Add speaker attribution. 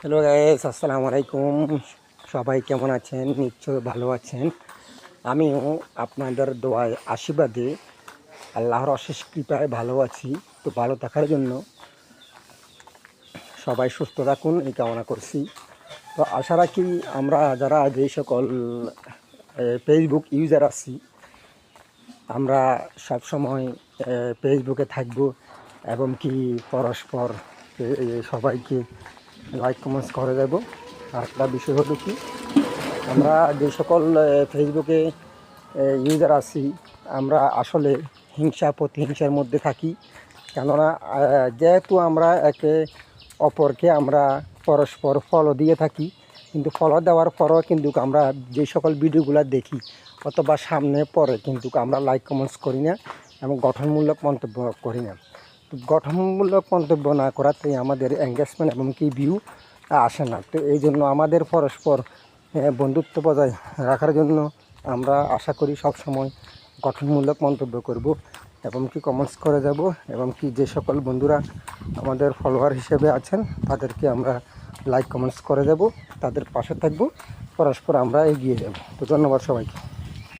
Speaker 1: Hello guys আসসালামু আলাইকুম সবাই কেমন আছেন? নিশ্চয় ভালো আছেন। আমিও আপনাদের দোয়ায় আশীর্বাদে আল্লাহর অশেষ কৃপায় ভালো আছি। তো ভালো থাকার জন্য সবাই সুস্থ থাকুন, এই কামনা করছি। তো আশা রাখি আমরা যারা যেই সকল ফেসবুক ইউজার আছি, আমরা সবসময় ফেসবুকে থাকব এবং কি পরস্পর সবাইকে লাইক কমেন্টস করে দেব। আর একটা বিষয় হলো কি, আমরা যে সকল ফেসবুকে ইউজার আছি, আমরা আসলে হিংসা, প্রতিহিংসার মধ্যে থাকি। কেননা যেহেতু আমরা একে অপরকে আমরা পরস্পর ফলো দিয়ে থাকি, কিন্তু ফলো দেওয়ার পরও কিন্তু আমরা যে সকল ভিডিওগুলো দেখি, অথবা সামনে পরে কিন্তু আমরা লাইক কমেন্টস করি না, এবং গঠনমূলক মন্তব্য করি না। গঠনমূলক মন্তব্য না করাতে আমাদের এঙ্গেজমেন্ট এবং কি ভিউ আসে না। তো এই জন্য আমাদের পরস্পর বন্ধুত্ব বজায় রাখার জন্য আমরা আশা করি সব সময় গঠনমূলক মন্তব্য করব এবং কি কমেন্টস করে যাব এবং কি যে সকল বন্ধুরা আমাদের ফলোয়ার হিসেবে আছেন, তাদেরকে আমরা লাইক কমেন্টস করে দেব তাদের পাশে থাকব, পরস্পর আমরা এগিয়ে যাব। তো ধন্যবাদ সবাইকে।